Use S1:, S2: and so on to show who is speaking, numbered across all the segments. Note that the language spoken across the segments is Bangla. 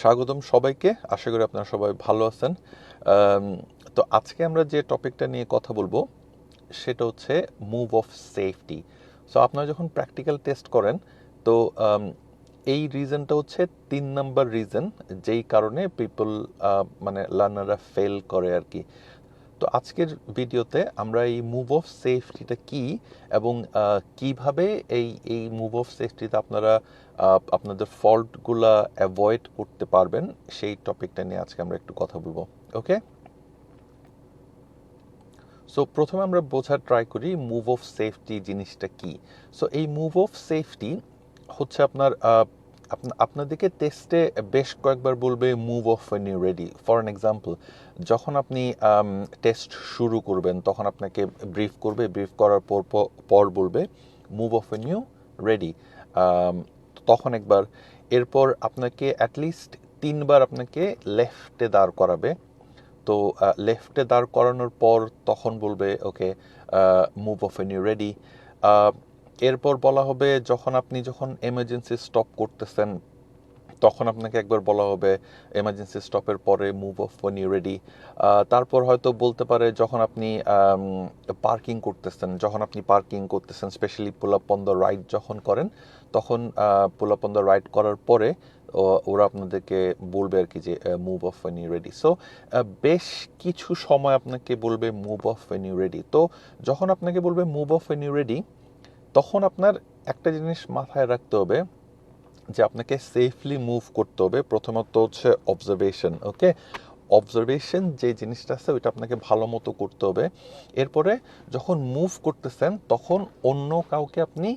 S1: স্বাগতম সবাইকে। আশা করি আপনারা সবাই ভালো আছেন। তো আজকে আমরা যে টপিকটা নিয়ে কথা বলব, সেটা হচ্ছে মুভ অফ সেফটি সো আপনারা যখন প্র্যাকটিক্যাল টেস্ট করেন, তো এই রিজনটা হচ্ছে তিন নাম্বার রিজন যেই কারণে পিপল মানে লার্নাররা ফেল করে আর কি। তো আজকের ভিডিওতে আমরা এই মুভ অফ সেফটিটা কি এবং কীভাবে এই এই মুভ অফ সেফটিতে আপনারা আপনাদের ফল্টগুলা অ্যাভয়েড করতে পারবেন। সেই টপিকটা নিয়ে আজকে আমরা একটু কথা বলব ওকে সো প্রথমে আমরা বোঝার ট্রাই করি মুভ অফ সেফটি জিনিসটা কি। সো এই মুভ অফ সেফটি হচ্ছে আপনার আপনাদেরকে টেস্টে বেশ কয়েকবার বলবে move off when you ready for an example যখন আপনি টেস্ট শুরু করবেন, তখন আপনাকে ব্রিফ করবে ব্রিফ করার পর পর বলবে move off when you ready তখন একবার। এরপর আপনাকে অ্যাটলিস্ট তিনবার আপনাকে লেফটে দাঁড় করাবে। তো লেফটে দাঁড় করানোর পর তখন বলবে, okay move off when you ready এরপর বলা হবে, যখন আপনি যখন এমার্জেন্সি স্টপ করতেছেন, তখন আপনাকে একবার বলা হবে এমার্জেন্সি স্টপের পরে move off when you ready তারপর হয়তো বলতে পারে, যখন আপনি পার্কিং করতেছেন, যখন আপনি পার্কিং করতেছেন স্পেশালি পুল আপ রাইড যখন করেন তখন pull up on the right করার পরে ওরা আপনাদেরকে বলবে আর কি যে move off when you ready so বেশ কিছু সময় আপনাকে বলবে move off when you ready তো যখন আপনাকে বলবে move off when you ready তখন আপনার একটা জিনিস মাথায় রাখতে হবে যে আপনাকে সেফলি মুভ করতে হবে। প্রথমত হচ্ছে অবজারভেশন ওকে অবজারভেশন যে জিনিসটা আছে, ওইটা আপনাকে ভালো মতো করতে হবে। এরপরে যখন মুভ করতেছেন, তখন অন্য কাউকে আপনি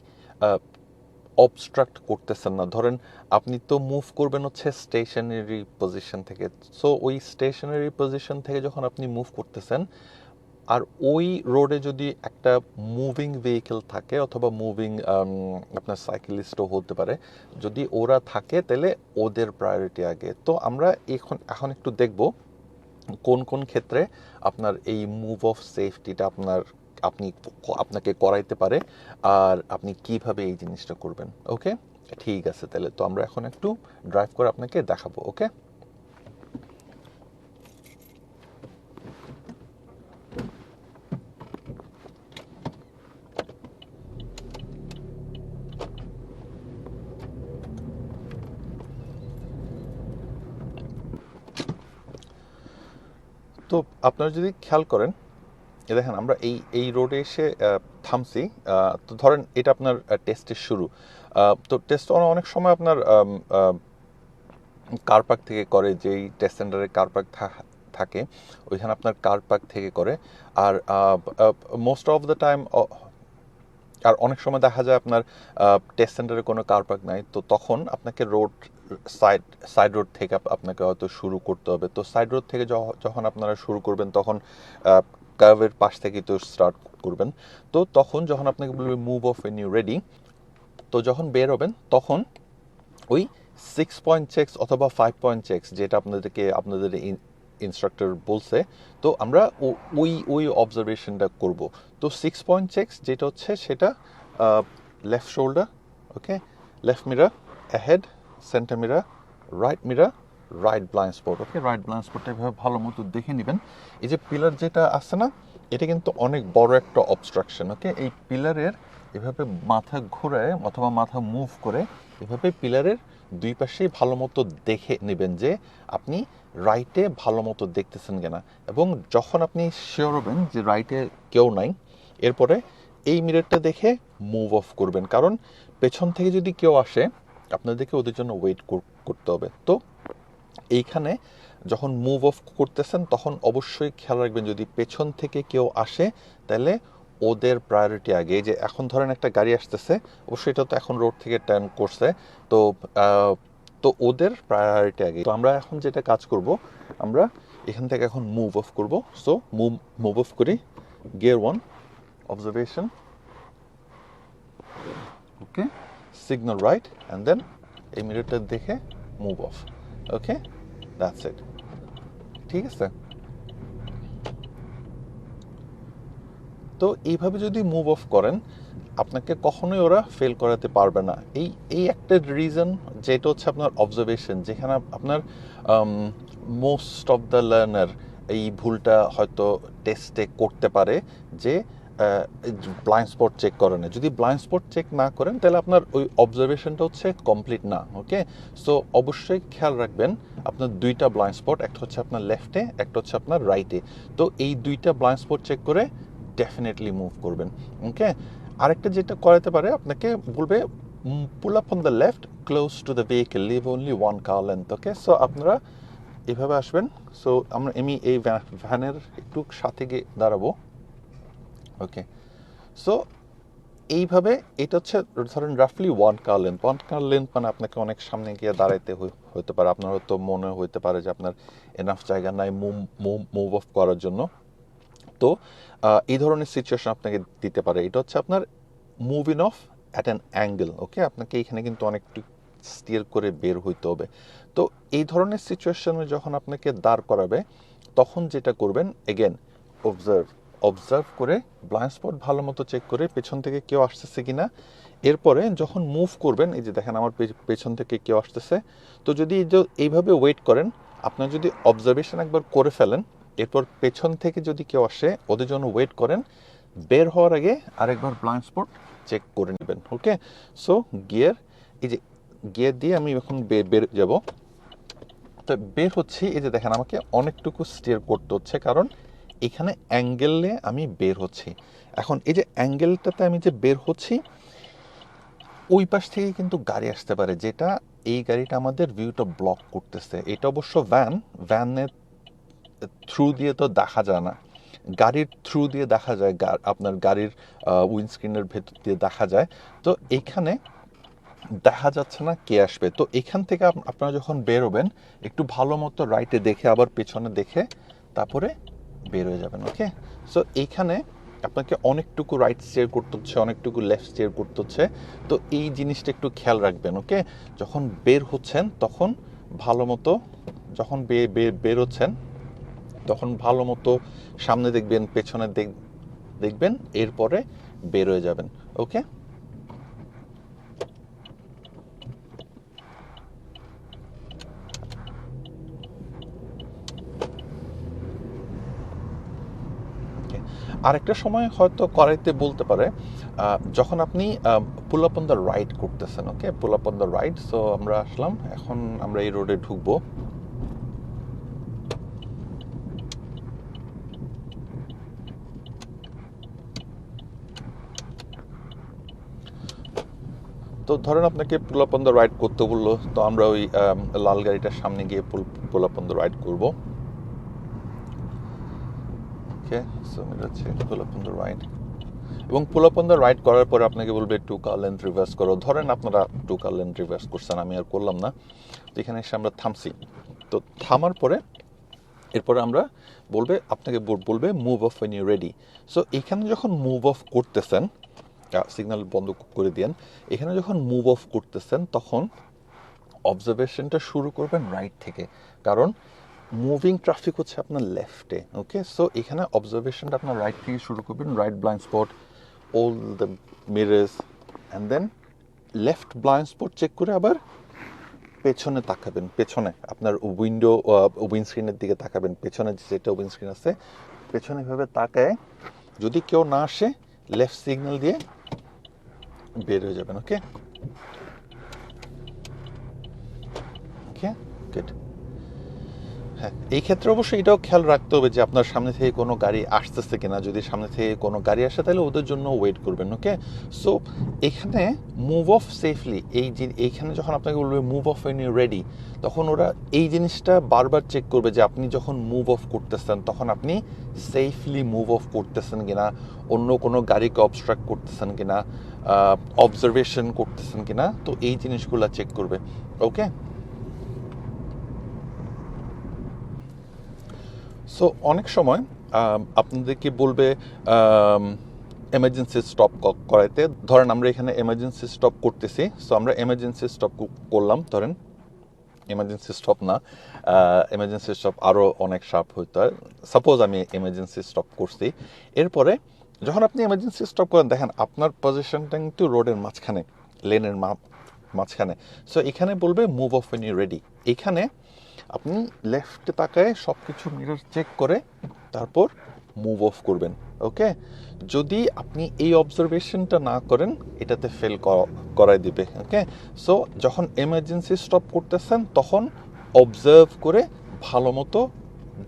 S1: অবস্ট্রাক্ট করতেছেন না। ধরেন, আপনি তো মুভ করবেন হচ্ছে স্টেশনারি পজিশন থেকে। সো ওই স্টেশনারি পজিশন থেকে যখন আপনি মুভ করতেছেন, আর ওই রোডে যদি একটা মুভিং ভেহিকেল থাকে, অথবা মুভিং আপনার সাইকেলিস্টও হতে পারে, যদি ওরা থাকে, তাহলে ওদের প্রায়োরিটি আগে। তো আমরা এখন এখন একটু দেখব কোন কোন ক্ষেত্রে আপনার এই মুভ অফ সেফটিটা আপনার আপনি আপনাকে করাইতে পারে আর আপনি কীভাবে এই জিনিসটা করবেন, ওকে? ঠিক আছে, তাহলে তো আমরা এখন একটু ড্রাইভ করে আপনাকে দেখাবো, ওকে? তো আপনারা যদি খেয়াল করেন এ দেখেন, আমরা এই এই রোডে এসে থামছি। তো ধরেন এটা আপনার টেস্টের শুরু। তো টেস্ট অনেক সময় আপনার কার পার্ক থেকে করে, যেই টেস্ট সেন্টারে কার পার্ক থাকে, ওইখানে আপনার কার পার্ক থেকে করে। আর মোস্ট অফ দ্য টাইম আর অনেক সময় দেখা যায় আপনার টেস্ট সেন্টারে কোনো কার পার্ক নাই। তো তখন আপনাকে রোড সাইড সাইড রোড থেকে আপনাকে হয়তো শুরু করতে হবে। তো সাইড রোড থেকে যখন আপনারা শুরু করবেন, তখন কার্ভের পাশ থেকে তো স্টার্ট করবেন। তো তখন যখন আপনাকে বলবে move off and you ready তো যখন বের হবেন, তখন ওই সিক্স পয়েন্ট চেক্স অথবা ফাইভ পয়েন্ট চেক্স যেটা আপনাদেরকে, আপনাদের ইনস্ট্রাক্টর বলছে, তো আমরা ওই ওই অবজারভেশনটা করব। তো সিক্স পয়েন্ট চেক্স যেটা হচ্ছে সেটা left shoulder okay left mirror ahead centre mirror right mirror right blind spot okay right blind স্পটটা এভাবে ভালো মতো দেখে নেবেন। এই যে পিলার যেটা আছে না, এটা কিন্তু অনেক বড় একটা অবস্ট্রাকশন ওকে এই পিলারের এভাবে মাথা ঘোরায় অথবা মাথা মুভ করে, এভাবে পিলারের দুই পাশেই ভালো মতো দেখে নেবেন যে আপনি রাইটে ভালো মতো দেখতেছেন কিনা। এবং যখন আপনি শিওর হবেন যে রাইটে কেউ নাই, এরপরে এই মিররটা দেখে মুভ অফ করবেন। কারণ পেছন থেকে যদি কেউ আসে, আপনাদেরকে ওদের জন্য ওয়েট করতে হবে। তো এইখানে যখন মুভ অফ করতেছেন, তখন অবশ্যই খেয়াল রাখবেন, যদি পেছন থেকে কেউ আসে, তাহলে ওদের প্রায়োরিটি আগে। যে এখন ধরেন একটা গাড়ি আসতেছে, অবশ্যই এটা তো এখন রোড থেকে টার্ন করছে, তো তো ওদের প্রায়োরিটি আগে। তো আমরা এখন যেটা কাজ করব, আমরা এখান থেকে এখন মুভ অফ করব। সো মুভ মুভ অফ করি gear one observation okay signal right and then এই মিররটা দেখে move off okay that's it ঠিক আছে? তো এইভাবে যদি মুভ অফ করেন, আপনাকে কখনোই ওরা ফেল করাতে পারবে না। এই এই একটা রিজন যেটা হচ্ছে আপনার অবজারভেশন যেখানে আপনার মোস্ট অফ দ্য লার্নার এই ভুলটা হয়তো টেস্টে করতে পারে যে ব্লাইন্ড স্পট চেক করে না। যদি ব্লাইন্ড স্পট চেক না করেন, তাহলে আপনার ওই অবজারভেশনটা হচ্ছে কমপ্লিট না ওকে সো অবশ্যই খেয়াল রাখবেন, আপনার দুইটা ব্লাইন্ড স্পট একটা হচ্ছে আপনার লেফটে একটা হচ্ছে আপনার রাইটে তো এই দুইটা ব্লাইন্ড স্পট চেক করে ডেফিনেটলি মুভ করবেন ওকে আরেকটা যেটা করাতে পারে, আপনাকে বলবে pull up on the left close to the vehicle leave only one car length okay so আপনারা এভাবে আসবেন। সো আমরা আমি এই ভ্যানের একটু সাথে গিয়ে দাঁড়াবো। ওকে সো এইভাবে এটা হচ্ছে ধরেন রাফলি one car length one car length মানে আপনাকে অনেক সামনে গিয়ে দাঁড়াইতে হতে পারে। আপনার হয়তো মনে হইতে পারে যে আপনার এনাফ জায়গা নাই মুভ অফ করার জন্য। তো এই ধরনের সিচুয়েশন আপনাকে দিতে পারে। এটা হচ্ছে আপনার move in off at an angle okay আপনাকে এখানে কিন্তু অনেকটু স্টিয়ার করে বের হইতে হবে। তো, এই ধরনের সিচুয়েশনে যখন আপনাকে দাঁড় করাবে, তখন যেটা করবেন এগেন অবজার্ভ অবজার্ভ করে ব্লাইন্ড স্পট ভালো মতো চেক করে পেছন থেকে কেউ আসতেছে কিনা। এরপরে যখন মুভ করবেন, এই যে দেখেন আমার পেছন থেকে কেউ আসতেছে, তো যদি এইভাবে ওয়েট করেন, আপনার যদি অবজারভেশন একবার করে ফেলেন, এরপর পেছন থেকে যদি কেউ আসে, ওদের জন্য ওয়েট করেন, বের হওয়ার আগে আরেকবার ব্লাইন্ড স্পট চেক করে নেবেন ওকে সো গিয়ার এই যে গিয়ার দিয়ে আমি এখন বের যাব। তো বের হচ্ছি, এই যে দেখেন আমাকে অনেকটুকু স্টিয়ার করতে হচ্ছে, কারণ এখানে অ্যাঙ্গেলে আমি বের হচ্ছি। এখন এই যে অ্যাঙ্গেলটাতে আমি যে বের হচ্ছি, ওই পাশ থেকে কিন্তু গাড়ি আসতে পারে, যেটা এই গাড়িটা আমাদের ভিউটা ব্লক করতেছে। এটা অবশ্য ভ্যান ভ্যানের থ্রু দিয়ে তো দেখা যায় না। গাড়ির থ্রু দিয়ে দেখা যায় আপনার গাড়ির উইন্ডস্ক্রিনের ভেতর দিয়ে দেখা যায়। তো এখানে দেখা যাচ্ছে না কে আসবে। তো এখান থেকে আপনারা যখন বেরোবেন, একটু ভালো মতো রাইটে দেখে, আবার পেছনে দেখে, তারপরে বের হয়ে যাবেন ওকে সো এইখানে আপনাকে অনেকটুকু রাইট স্টেয়ার করতে হচ্ছে, অনেকটুকু লেফট স্টেয়ার করতে হচ্ছে। তো এই জিনিসটা একটু খেয়াল রাখবেন ওকে যখন বের হচ্ছেন, তখন ভালো মতো, যখন বে- বে- বের হচ্ছেন, তখন ভালো মতো সামনে দেখবেন, পেছনে দেখ- দেখবেন, এরপরে বের হয়ে যাবেন ওকে আরেকটা সময় হয়তো করাইতে বলতে পারে যখন আপনি pull up on the right করতেছেন okay pull up on the right so আমরা আসলাম, এখন আমরা এই রোডে ঢুকবো। তো ধরেন আপনাকে পুল আপ অন রাইড করতে বলল, তো আমরা ওই লাল গাড়িটার সামনে গিয়ে pull pull up on the right করব। ওকে সো এটা হচ্ছে pull up on the right এবং pull up on the right করার পরে আপনাকে বলবে টু কার লেন্থ রিভার্স করো। ধরেন আপনারা টু কার লেন্থ রিভার্স করছেন, আমি আর করলাম না। তো এখানে এসে আমরা থামছি। তো থামার পরে এরপরে আমরা বলবে, আপনাকে বলবে move off when you ready so এখানে যখন মুভ অফ করতেছেন সিগন্যাল বন্ধ করে দিয়েন, এখানে যখন মুভ অফ করতেছেন, তখন অবজারভেশনটা শুরু করবেন রাইট থেকে। কারণ মুভিং ট্রাফিক হচ্ছে আপনার লেফটে ওকে সো এখানে অবজারভেশনটা আপনার রাইট থেকে শুরু করবেন right blind spot all the mirrors and then left blind spot check করে আবার পেছনে তাকাবেন, পেছনে, আপনার উইন্ডো উইন্ডস্ক্রিনের দিকে তাকাবেন, পেছনে যেটা উইন্ডস্ক্রিন আছে, পেছনে এভাবে তাকায় যদি কেউ না আসে লেফট সিগন্যাল দিয়ে বের হয়ে যাবেন ওকে ওকে গুড হ্যাঁ এই ক্ষেত্রে অবশ্যই এটাও খেয়াল রাখতে হবে যে আপনার সামনে থেকে কোনো গাড়ি আসতেছে কিনা। যদি সামনে থেকে কোনো গাড়ি আসে, তাহলে ওদের জন্য ওয়েট করবেন ওকে সো এখানে মুভ অফ সেফলি এই যে, এইখানে যখন আপনাকে বলবে মুভ অফ এন রেডি তখন ওরা এই জিনিসটা বারবার চেক করবে যে আপনি যখন মুভ অফ করতেছেন, তখন আপনি সেফলি মুভ অফ করতেছেন কিনা, অন্য কোনো গাড়িকে অবস্ট্রাক্ট করতেছেন কিনা অবজারভেশন করতেছেন কিনা, তো এই জিনিসগুলো চেক করবে ওকে সো অনেক সময় আপনাদেরকে বলবে এমার্জেন্সি স্টপ করাইতে। ধরেন আমরা এখানে এমার্জেন্সি স্টপ করতেছি। সো আমরা এমার্জেন্সি স্টপ করলাম। ধরেন এমার্জেন্সি স্টপ না এমার্জেন্সি স্টপ আরও অনেক শার্প হইতে হয়। সাপোজ আমি এমার্জেন্সি স্টপ করছি। এরপরে, যখন আপনি এমার্জেন্সি স্টপ করেন, দেখেন আপনার পজিশনটা কিন্তু রোডের মাঝখানে লেনের মাঝখানে। সো এখানে বলবে মুভ অফ ইউ রেডি এখানে আপনি লেফটে তাকায় সব কিছু মিরর চেক করে তারপর মুভ অফ করবেন ওকে যদি আপনি এই অবজারভেশনটা না করেন, এটাতে ফেল করাই দিবে ওকে সো যখন এমার্জেন্সি স্টপ করতেছেন, তখন অবজার্ভ করে ভালো মতো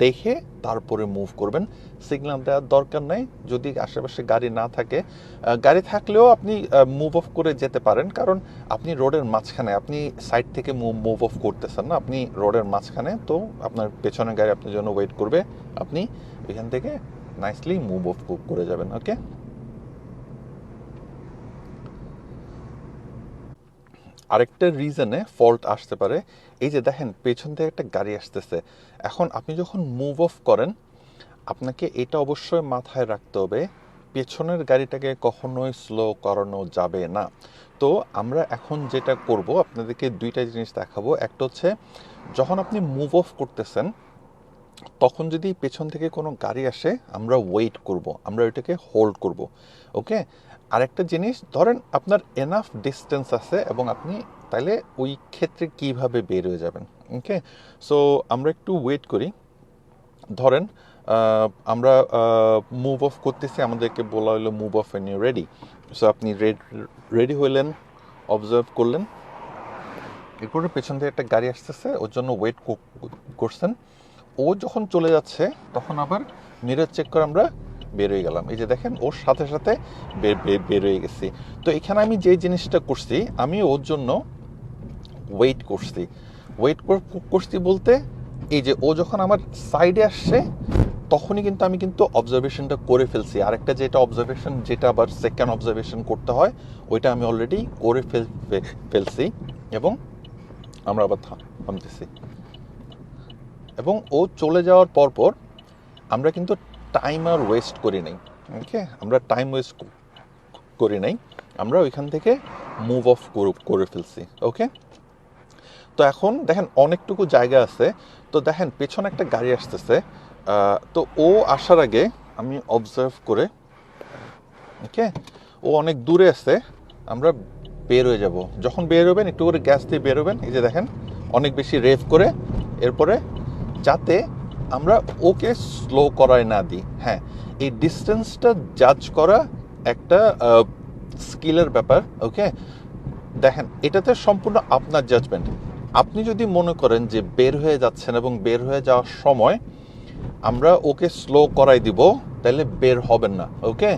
S1: দেখে তারপরে মুভ করবেন। সিগনাল দেওয়ার দরকার নাই। যদি আশেপাশে গাড়ি না থাকে গাড়ি থাকলেও আপনি মুভ অফ করে যেতে পারেন। কারণ আপনি রোডের মাঝখানে, আপনি সাইড থেকে মুভ অফ করতেছেন না। আপনি রোডের মাঝখানে, তো আপনার পেছনে গাড়ি আপনার জন্য ওয়েট করবে। আপনি এখান থেকে নাইসলি মুভ অফ করে যাবেন ওকে আরেকটা রিজনে ফল্ট আসতে পারে। এই যে দেখেন, পেছন থেকে একটা গাড়ি আসতেছে। এখন আপনি যখন মুভ অফ করেন, আপনাকে এটা অবশ্যই মাথায় রাখতে হবে, পেছনের গাড়িটাকে কখনোই স্লো করানো যাবে না। তো আমরা এখন যেটা করব, আপনাদেরকে দুইটা জিনিস দেখাবো। একটা হচ্ছে, যখন আপনি মুভ অফ করতেছেন, তখন যদি পেছন থেকে কোনো গাড়ি আসে, আমরা ওয়েট করব, আমরা ওইটাকে হোল্ড করব ওকে আরেকটা জিনিস, ধরেন আপনার এনাফ ডিস্টেন্স আছে এবং আপনি তাহলে ওই ক্ষেত্রে কীভাবে বের হয়ে যাবেন ওকে সো আমরা একটু ওয়েট করি। ধরেন আমরা মুভ অফ করতেছি, আমাদেরকে বলা হলো move off when you ready so আপনি রেডি হইলেন অবজার্ভ করলেন। এরপরে পেছন থেকে একটা গাড়ি আসতেছে, ওর জন্য ওয়েট করছেন। ও যখন চলে যাচ্ছে, তখন আবার মিরর চেক করে আমরা বের হয়ে গেলাম। এই যে দেখেন, ওর সাথে সাথে বের বের- বের হয়ে গেছি। তো এখানে আমি যে জিনিসটা করছি আমি ওর জন্য ওয়েট করছি। ওয়েট করছি বলতে, এই যে ও যখন আমার সাইডে আসছে, তখনই কিন্তু আমি কিন্তু অবজারভেশনটা করে ফেলছি। আরেকটা যেটা অবজারভেশন যেটা আবার সেকেন্ড অবজারভেশন করতে হয়, ওইটা আমি অলরেডি করে ফেল ফেলছি এবং আমরা আবার থাম- থামতেছি। এবং ও চলে যাওয়ার পর পর আমরা কিন্তু টাইম আর ওয়েস্ট করি নাই ওকে আমরা টাইম ওয়েস্ট করি নাই, আমরা ওইখান থেকে মুভ অফ করে ফেলছি ওকে তো এখন দেখেন অনেকটুকু জায়গা আছে, তো দেখেন পেছনে একটা গাড়ি আসতেছে তো ও আসার আগে আমি অবজার্ভ করে ওকে ও অনেক দূরে আছে, আমরা বের হয়ে যাব। যখন বের হবেন, একটু করে গ্যাস দিয়ে বের হবেন, এই যে দেখেন, অনেক বেশি রেভ করে, এরপরে যাতে আমরা ওকে স্লো করায় না দিই। হ্যাঁ এই ডিস্টেন্সটা জাজ করা একটা স্কিলের ব্যাপার ওকে দেখেন, এটাতে সম্পূর্ণ আপনার জাজমেন্ট আপনি যদি মনে করেন যে বের হয়ে যাচ্ছেন এবং বের হয়ে যাওয়ার সময় আমরা ওকে স্লো করাই দিব, তাহলে বের হবেন না ওকে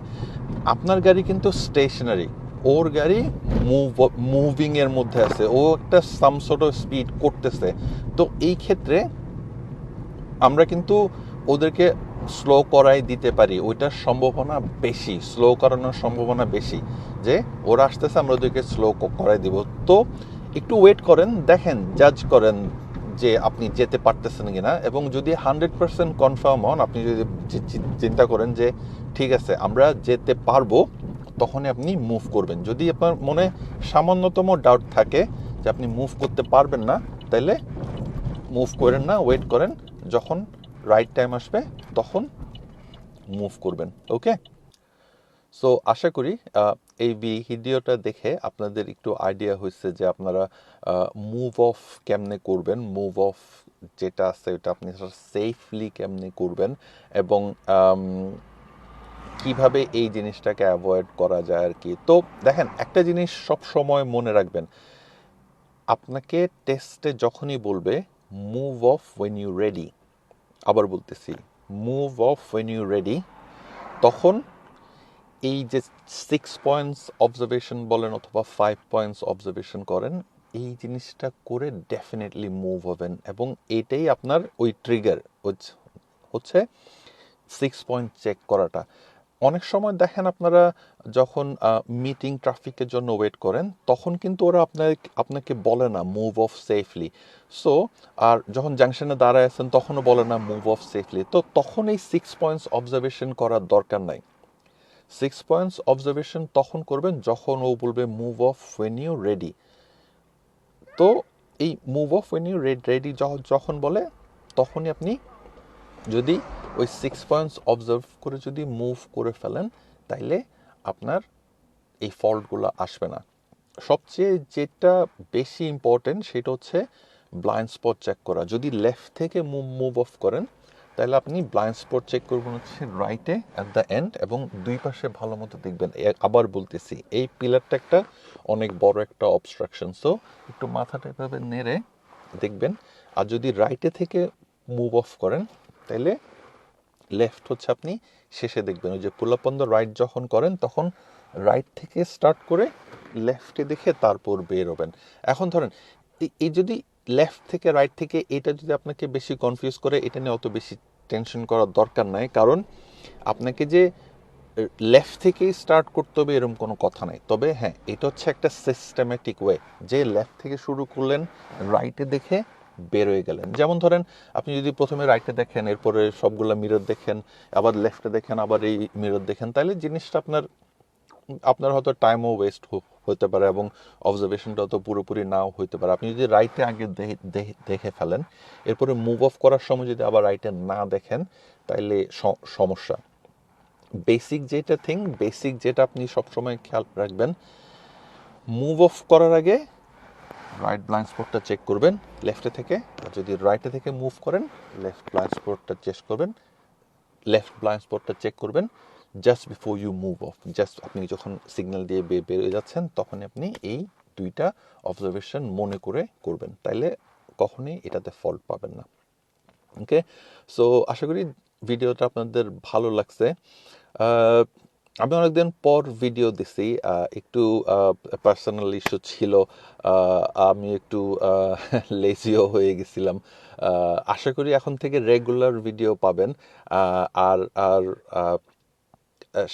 S1: আপনার গাড়ি কিন্তু স্টেশনারি ওর গাড়ি মুভ মুভিং এর মধ্যে আছে, ও একটা সাম সর্ট স্পিড করতেছে। তো এই ক্ষেত্রে আমরা কিন্তু ওদেরকে স্লো করাই দিতে পারি। ওইটার সম্ভাবনা বেশি স্লো করানোর সম্ভাবনা বেশি যে ওরা আসতেছে, আমরা ওদেরকে স্লো করাই দিব। তো একটু ওয়েট করেন, দেখেন জাজ করেন যে আপনি যেতে পারতেছেন কি না এবং যদি হান্ড্রেড পার্সেন্ট কনফার্ম হন, আপনি যদি চিন্তা করেন যে ঠিক আছে, আমরা যেতে পারব, তখনই আপনি মুভ করবেন। যদি আপনার মনে সামান্যতম ডাউট থাকে যে আপনি মুভ করতে পারবেন না তাহলে মুভ করেন না ওয়েট করেন। যখন রাইট টাইম আসবে, তখন মুভ করবেন ওকে সো আশা করি এই ভিডিওটা দেখে আপনাদের একটু আইডিয়া হয়েছে যে আপনারা মুভ অফ কেমনে করবেন মুভ অফ যেটা আছে ওটা আপনি সেফলি কেমনে করবেন এবং কীভাবে এই জিনিসটাকে অ্যাভয়েড করা যায় আর কি। তো, দেখেন, একটা জিনিস সব সময় মনে রাখবেন, আপনাকে টেস্টে যখনই বলবে move off when you ready আবার বলতেছি move off when you ready তখন এই যে সিক্স পয়েন্টস অবজারভেশন বলেন অথবা ফাইভ পয়েন্টস অবজারভেশন করেন, এই জিনিসটা করে ডেফিনেটলি মুভ হবেন এবং এটাই আপনার ওই ট্রিগার হচ্ছে সিক্স পয়েন্ট চেক করাটা। অনেক সময় দেখেন আপনারা যখন মিটিং ট্রাফিকের জন্য ওয়েট করেন, তখন কিন্তু ওরা আপনার আপনাকে বলে না মুভ অফ সেফলি সো আর যখন জাংশনে দাঁড়ায় আছেন, তখনও বলে না মুভ অফ সেফলি তো তখন এই সিক্স পয়েন্টস অবজারভেশন করার দরকার নাই। সিক্স পয়েন্টস অবজারভেশন তখন করবেন যখন ও বলবে move off when you ready তো এই move off when you ready যখন বলে, তখনই আপনি যদি ওই সিক্স পয়েন্টস অবজার্ভ করে যদি মুভ করে ফেলেন, তাইলে আপনার এই ফল্টগুলো আসবে না। সবচেয়ে যেটা বেশি ইম্পর্টেন্ট সেটা হচ্ছে ব্লাইন্ড স্পট চেক করা। যদি লেফট থেকে মুভ মুভ অফ করেন তাহলে আপনি ব্লাইন্ড স্পট চেক করবেন হচ্ছে রাইটে অ্যাট দ্য এন্ড এবং দুই পাশে ভালো মতো দেখবেন। আবার বলতেছি, এই পিলারটা একটা অনেক বড় একটা অবস্ট্রাকশন সো একটু মাথাটা এভাবে নেড়ে দেখবেন। আর যদি রাইটে থেকে মুভ অফ করেন তাহলে লেফট হচ্ছে আপনি, শেষে দেখবেন ওই যে pull up on the right যখন করেন, তখন রাইট থেকে স্টার্ট করে লেফটে দেখে তারপর বেরোবেন এখন ধরেন এই- যদি লেফট থেকে রাইট থেকে এটা যদি আপনাকে বেশি কনফিউজ করে, এটা নিয়ে অত বেশি টেনশন করার দরকার নাই, কারণ আপনাকে যে লেফট থেকেই স্টার্ট করতে হবে এরকম কোনো কথা নাই। তবে হ্যাঁ এটা হচ্ছে একটা সিস্টেমেটিক ওয়ে যে লেফট থেকে শুরু করলেন রাইটে দেখে বের হয়ে গেলেন। যেমন ধরেন, আপনি যদি প্রথমে রাইটে দেখেন, এরপরে সবগুলো মিরর দেখেন, আবার লেফটে দেখেন, আবার এই মিরর দেখেন তাহলে জিনিসটা আপনার আপনার হয়তো টাইমও ওয়েস্ট হতে পারে এবং অবজারভেশনটা তো পুরোপুরি নাও হইতে পারে। আপনি যদি রাইটে আগে দেখে ফেলেন, এরপরে মুভ অফ করার সময় যদি আবার রাইটে না দেখেন, তাইলে সমস্যা। বেসিক যেটা থিং বেসিক যেটা আপনি সবসময় খেয়াল রাখবেন মুভ অফ করার আগে রাইট ব্লাইন্ড স্পটটা চেক করবেন লেফটে থেকে, আর যদি রাইটে থেকে মুভ করেন লেফট ব্লাইন্ড স্পটটা চেক করবেন লেফট ব্লাইন্ড স্পটটা চেক করবেন just before you move off just আপনি যখন সিগন্যাল দিয়ে বেরিয়ে যাচ্ছেন তখন আপনি এই দুইটা অবজারভেশন মনে করে করবেন, তাইলে কখনোই এটাতে ফল্ট পাবেন না। ওকে সো আশা করি ভিডিওটা আপনাদের ভালো লাগছে। আমি অনেকদিন পর ভিডিও দিছি একটু পার্সোনাল ইস্যু ছিল আমি একটু লেজিও হয়ে গেছিলাম। আশা করি এখন থেকে রেগুলার ভিডিও পাবেন আর আর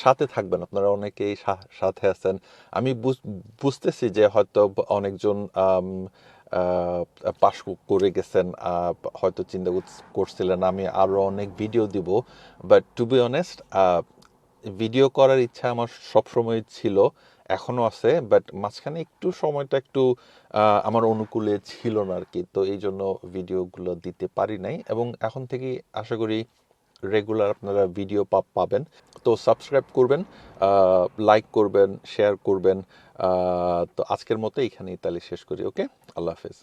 S1: সাথে থাকবেন। আপনারা অনেকেই সাথে আছেন। আমি বুঝ- বুঝতেছি যে হয়তো অনেকজন পাশ করে গেছেন হয়তো চিন্তা করছ- করছিলেন, আমি আরও অনেক ভিডিও দিব। But to be honest video করার ইচ্ছা আমার সবসময় ছিল এখনও আছে বাট মাঝখানে একটু সময়টা একটু আমার অনুকূলে ছিল না আর কি তো এই জন্য ভিডিওগুলো দিতে পারি নাই, এবং এখন থেকে আশা করি রেগুলার আপনারা ভিডিও পাবেন। তো সাবস্ক্রাইব করবেন লাইক করবেন শেয়ার করবেন তো আজকের মতো এখানেই তাহলে শেষ করি ওকে আল্লাহ হাফেজ।